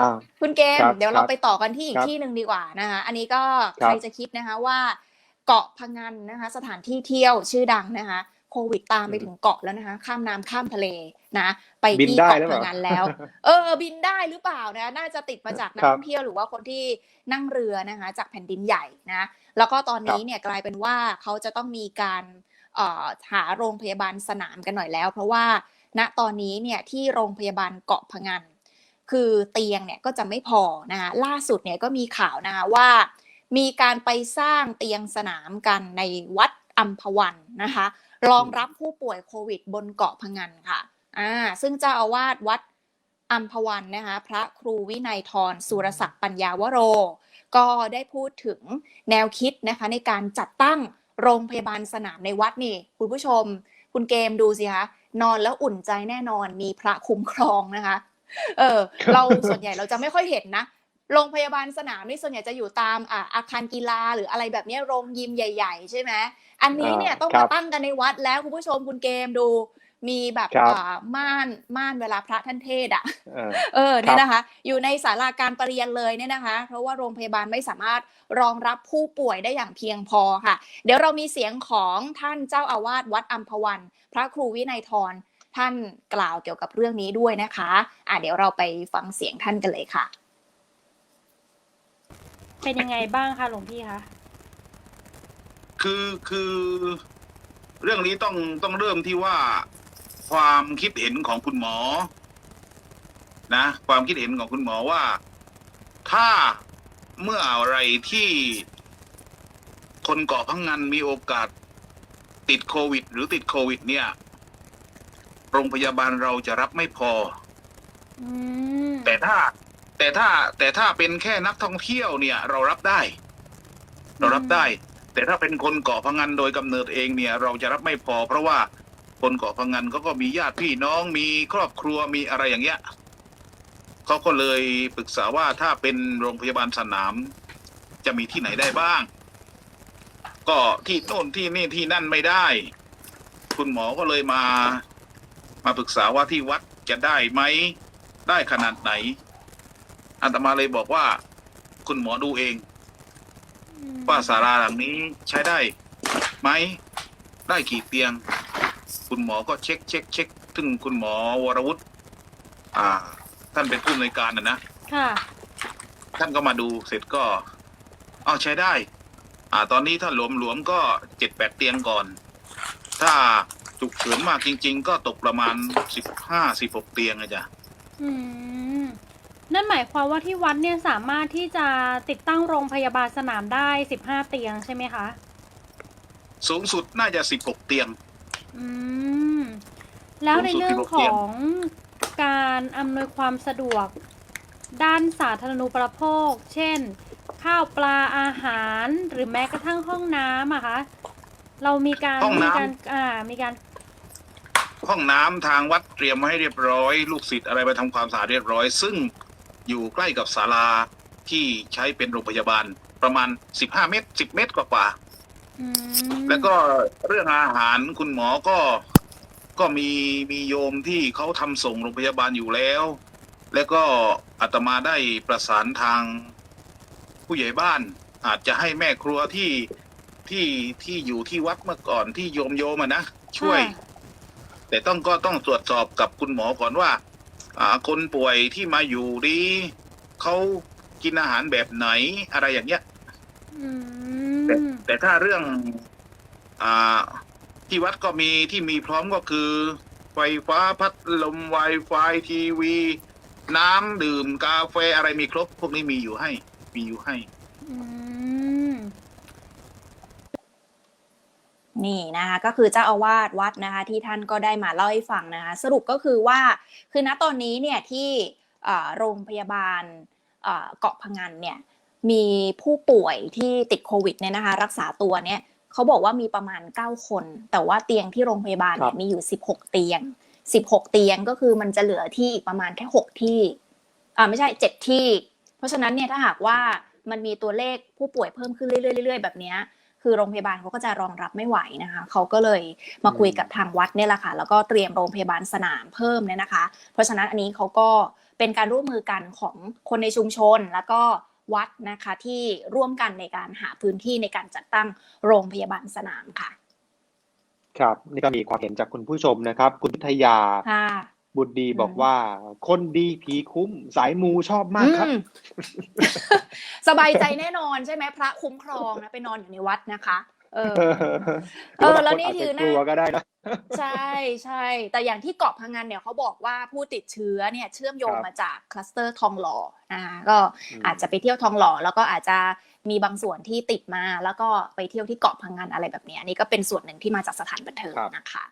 อ่าคุณเกมครับเดี๋ยวเราครับไปต่อกันที่อีกครับที่หนึ่งดีกว่านะคะอันนี้ก็ครัใคบรจะคิดนะคะว่า เกาะพังงานนะคะ สถานที่เที่ยวชื่อดังนะคะ โควิดตามไปถึงเกาะแล้วนะคะ ข้ามน้ำข้ามทะเลนะ ไปบินที่ได้เกาะหรือเปพัล่างงานแล้ว เออ บินได้หรือเปล่านะ น่าจะติดมาจากนักครับท่องเที่ยวหรือว่าคนที่นั่งเรือนะคะ จากแผ่นดินใหญ่นะ แล้วก็ตอนนี้เนี่ยกลายเป็นว่าเขาจะต้องมีการเอ่อหาโรงพยาบาลสนามกันหน่อยแล้ว เพราะว่าณตอนนี้เนี่ยที่โรงพยาบาลเกาะพังงาน คือเตียงเนี่ยก็จะไม่พอนะคะล่าสุดเนี่ยก็มีข่าวนะคะว่า มีการไปสร้างเตียงสนามกันในวัดอัมพวันนะคะรองรับผู้ป่วยโควิดบนเกาะพงงานค่ะอ่าซึ่งเจ้าอาวาสวัดอัมพวันนะคะพระครูวินัยทรสุรศักดิ์ปัญญาวโร ก็ได้พูดถึงแนวคิดนะคะในการจัดตั้งโรงพยาบาลสนามในวัดนี่ คุณผู้ชม คุณเกมดูสิคะนอนแล้วอุ่นใจแน่นอนมีพระคุ้มครองนะคะ เออ เราส่วนใหญ่เราจะไม่ค่อยเห็นนะโรงพยาบาลสนามนี่ส่วนใหญ่จะอยู่ตามอ่าอาคารกีฬาหรืออะไรแบบเนี้ยโรงยิมใหญ่ ๆ ใช่ไหมอันนี้เนี่ยอ่าต้องครัมาบตั้งกันในวัดแล้วคุณผู้ชมคุณเกมดูมีแบบครับอ่าม่านม่านเวลาพระท่านเทศน์อะเออเออเนี่ยครับนะคะ อยู่ในศาลาการประเรียนเลยเนี่ยนะคะ เพราะว่าโรงพยาบาลไม่สามารถรองรับผู้ป่วยได้อย่างเพียงพอค่ะ เดี๋ยวเรามีเสียงของท่านเจ้าอาวาสวัดอัมพวัน พระครูวินัยทร ท่านกล่าวเกี่ยวกับเรื่องนี้ด้วยนะคะอะเดี๋ยวเราไปฟังเสียงท่านกันเลยค่ะ เป็นยังไงบ้างคะหลวงพี่คะคือคือเรื่องนี้ต้องต้องเริ่มที่ว่าความคิดเห็นของคุณหมอ นะ ความคิดเห็นของคุณหมอว่า ถ้าเมื่ออะไรที่คนเกาะพังงานมีโอกาสติดโควิด หรือติดโควิด เนี่ย โรงพยาบาลเราจะรับไม่พอ อืมแต่ถ้า แต่ถ้าแต่ถ้าเป็นแค่นักท่องเที่ยวเนี่ย เรารับได้ เรารับได้ แต่ถ้าเป็นคนเกาะพังงานโดยกำเนิดเองเนี่ย เราจะรับไม่พอ เพราะว่าคนเกาะพังงานเขาก็มีญาติพี่น้องมีครอบครัวมีอะไรอย่างเงี้ยเขาก็เลยปรึกษาว่าถ้าเป็นโรงพยาบาลสนาม จะมีที่ไหนได้บ้าง ก็ที่โน่นที่นี่ที่นั่นไม่ได้ คุณหมอก็เลยมา มาปรึกษาว่าที่วัดจะได้ไหมได้ขนาดไหนอาตมาเลยบอกว่า คุณหมอดูเอง ว่าศาลาหลังนี้ใช้ได้ไหมได้กี่เตียง คุณหมอก็เช็คเช็คเช็คซึ่งคุณหมอวรวุฒิอ่า ท่านเป็นผู้อำนวยการนะนะค่ะท่านก็มาดูเสร็จก็เอาใช้ได้ อ่า ตอนนี้ถ้าหลวมหลวมๆก็เจ็ดแปดเตียงก่อน ถ้า ฉุกเฉินมากจริง ๆ ก็ตกประมาณสิบห้าสิบหกเตียงอะจ้ะอืมนั่นหมายความว่าที่วัดเนี่ยสามารถที่จะติดตั้งโรงพยาบาลสนามได้สิบห้าเตียงใช่ไหมคะ สูงสุดน่าจะสิบหกเตียง อืม แล้วในเรื่องสูงสุด16ขเตียงองการอำนวยความสะดวก ด้านสาธารณูปโภค เช่น ข้าวปลาอาหารหรือแม้กระทั่งห้องน้ำอะคะ เรามีการห้องมีน้ำ การอ่ามีการห้องน้ำทางวัดเตรียมไว้ให้เรียบร้อย ลูกศิษย์อะไรไปทำความสะอาดเรียบร้อย ซึ่งอยู่ใกล้กับศาลาที่ใช้เป็นโรงพยาบาลประมาณ 15 เมตร 10 เมตรกว่าอืมๆแล้วก็เรื่องอาหารคุณหมอก็ก็มีมีโยมที่เขาทำส่งโรงพยาบาลอยู่แล้ว แล้วก็อาตมาได้ประสานทางผู้ใหญ่บ้าน อาจจะให้แม่ครัวที่ ที่ที่อยู่ที่วัดเมื่อก่อนที่โยมโยมอะนะช่วยค่ะแต่ต้องก็ต้องตรวจสอบกับคุณหมอก่อนว่า อ่า คนป่วยที่มาอยู่ดีเขากินอาหารแบบไหนอะไรอย่างเงี้ยอืแต่มแต่ถ้าเรื่อง อ่า ที่วัดก็มีที่มีพร้อมก็คือ ไฟฟ้าพัดลม Wi-Fi ทีวี น้ำดื่มกาแฟอะไรมีครบ พวกนี้มีอยู่ให้ มีอยู่ให้ อืม นี่นะคะก็คือเจ้าอาวาสวัดนะคะที่ท่านก็ได้มาเล่าให้ฟังนะคะสรุปก็คือว่าคือณตอนนี้เนี่ยที่เอ่อโรงพยาบาลเอ่อเกาะพะงันเนี่ยมีผู้ป่วยที่ติดโควิดเนี่ยนะคะรักษาตัวเนี่ยเขาบอกว่ามีประมาณ 9 คน แต่ว่าเตียงที่โรงพยาบาลเนี่ยครับมีอยู่ 16 เตียง 16 เตียงก็คือมันจะเหลือที่อีกประมาณแค่ 6 ที่อ่าไม่ใช่ 7 ที่ เพราะฉะนั้นเนี่ยถ้าหากว่ามันมีตัวเลขผู้ป่วยเพิ่มขึ้นเรื่อยๆเรื่อยๆแบบเนี้ย คือโรงพยาบาลเขาก็จะรองรับไม่ไหวนะคะเขาก็เลยมาคุยกับทางวัดเนี่ยแหละค่ะแล้วก็เตรียมโรงพยาบาลสนามเพิ่มเนี่ยนะคะ เพราะฉะนั้นอันนี้เขาก็เป็นการร่วมมือกันของคนในชุมชนแล้วก็วัดนะคะที่ร่วมกันในการหาพื้นที่ในการจัดตั้งโรงพยาบาลสนามค่ะ ครับ นี่ก็มีความเห็นจากคุณผู้ชมนะครับ คุณพิทยาค่ะ บุตรดีอืมบอกว่า คนดีผีคุ้มสายมูชอบมากครับอืมสบายใจแน่นอนใช่ไหมพระคุ้มครองนะไปนอนอยู่ในวัดนะคะ เออ เออ แล้วนี่คือหรืว่าบางคนอาจจะกลัวก็ได้นะใช่ใช่แต่อย่างที่เกาะพังงานเนี่ยเขาบอกว่าผู้ติดเชื้อเนี่ยเชื่อมโยงครับมาจากคลัสเตอร์ทองหล่ออ่าก็อืมอาจจะไปเที่ยวทองหล่อแล้วก็อาจจะมีบางส่วนที่ติดมา แล้วก็ไปเที่ยวที่เกาะพังงานอะไรแบบเนี้ยอันนี่ก็เป็นส่วนหนึ่งที่มาจากสถานบันเทิงครับนะคะ